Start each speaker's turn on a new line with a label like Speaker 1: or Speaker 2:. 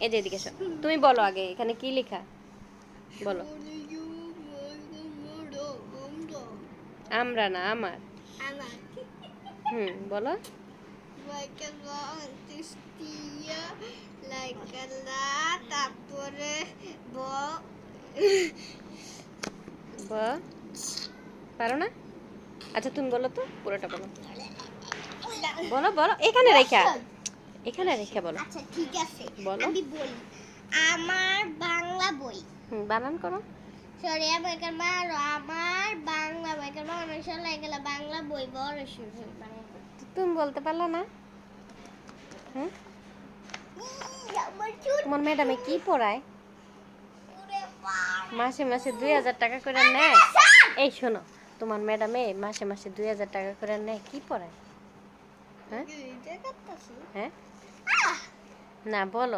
Speaker 1: এই যে এদিকে। তুমি বলো আগে, এখানে কি লেখা? বলো। আমরা না আমার। হুম, বলো।
Speaker 2: তারপরে ব।
Speaker 1: পারো না? আচ্ছা তুমি বলো তো, পুরোটা বলো। বলো বলো, এখানে রেখা। এখানে রেখা বলো।
Speaker 2: আচ্ছা ঠিক আছে। আমি বলি আমার বাংলা বই।
Speaker 1: বানান করো।
Speaker 2: সরি আমার মার। আমার বাংলা বই কারণ অনেক সময় বাংলা বই বড়
Speaker 1: তো তুমি বলতে পারলে না। হুম?
Speaker 2: ই, আমার চুল
Speaker 1: তোমার ম্যাডামে কি পড়ায়? মাসে মাসে দুই হাজার টাকা করে নেয়। এই শোনো তোমার ম্যাডামে মাসে মাসে দুই হাজার টাকা করে নেয়। কি পড়ায়? হ্যাঁ? না বলো।